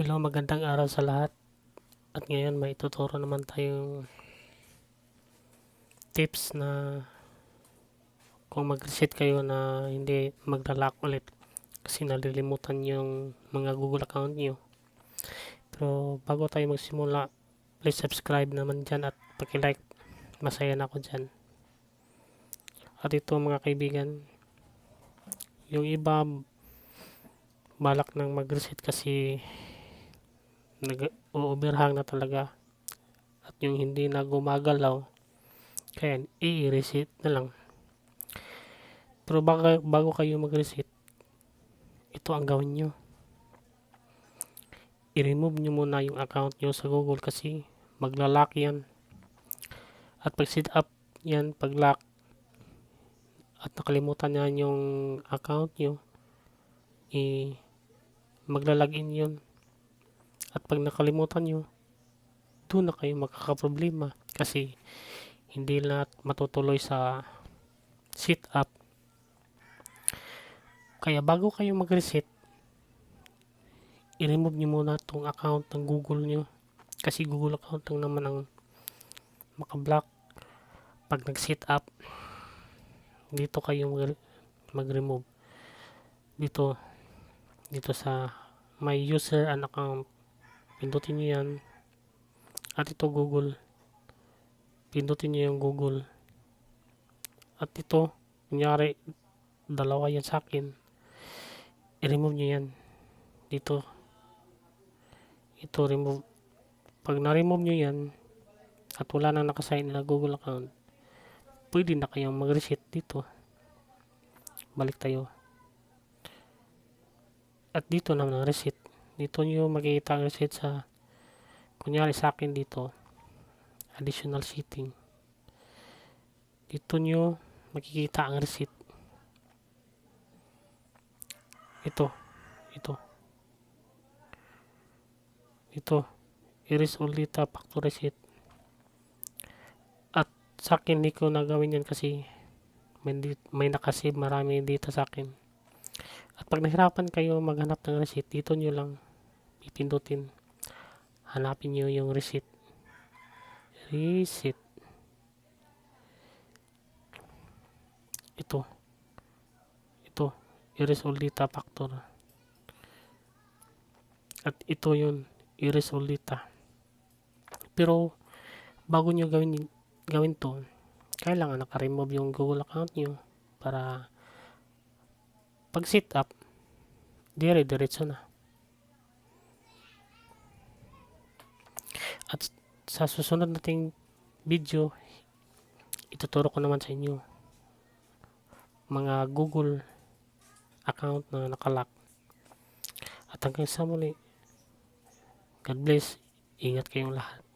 Hello, magandang araw sa lahat. At ngayon may tuturo naman tayong tips na kung mag-reset kayo na hindi magla-lock ulit kasi nalilimutan yung mga Google account nyo. Pero bago tayo magsimula, please subscribe naman dyan at paki-like. Masaya na ako dyan. At ito mga kaibigan, yung iba balak nang mag-reset kasi nag-overhang na talaga. At yung hindi na gumagalaw kaya i-reset na lang. Pero bago, bago kayo mag-reset ito ang gawin nyo. I-remove nyo muna yung account nyo sa google kasi magla-lock yan. At pag set up yan pag lock at nakalimutan na yung account nyo i magla-login yun at pag nakalimutan nyo, doon na kayo magkakaproblema. Kasi hindi lahat matutuloy sa sit up. Kaya bago kayo mag-reset, i-remove nyo muna itong account ng Google nyo. Kasi Google account lang naman ang makablock pag nag-sit up dito kayo mag-remove. Dito dito sa my user and account pindutin nyo yan. At ito google. Pindutin nyo yung google. At ito kunyari dalawa yan sa akin. I-remove nyo yan. Dito. Ito remove. Pag na-remove nyo yan at wala nang nakasign na google account pwede na kayong mag-reset dito. Balik tayo. At dito naman ang reset dito nyo makikita ang reset sa kunyari sa akin dito additional setting dito nyo makikita ang reset ito ito. Ito all data factor reset at sa akin hindi ko nagawin yan kasi may, may nakasave marami dito sa akin. At pag nahirapan kayo maghanap ng reset dito nyo lang pipindutin hanapin nyo yung receipt. Receipt. Ito. Ito. Erase all factor. At ito yun erase all pero bago nyo gawin gawin to kailangan naka-remove yung google account nyo para pag sit up dire diretso na At sa susunod nating video, ituturo ko naman sa inyo mga Google account na nakalock. At hanggang sa muli, God bless. Ingat kayong lahat.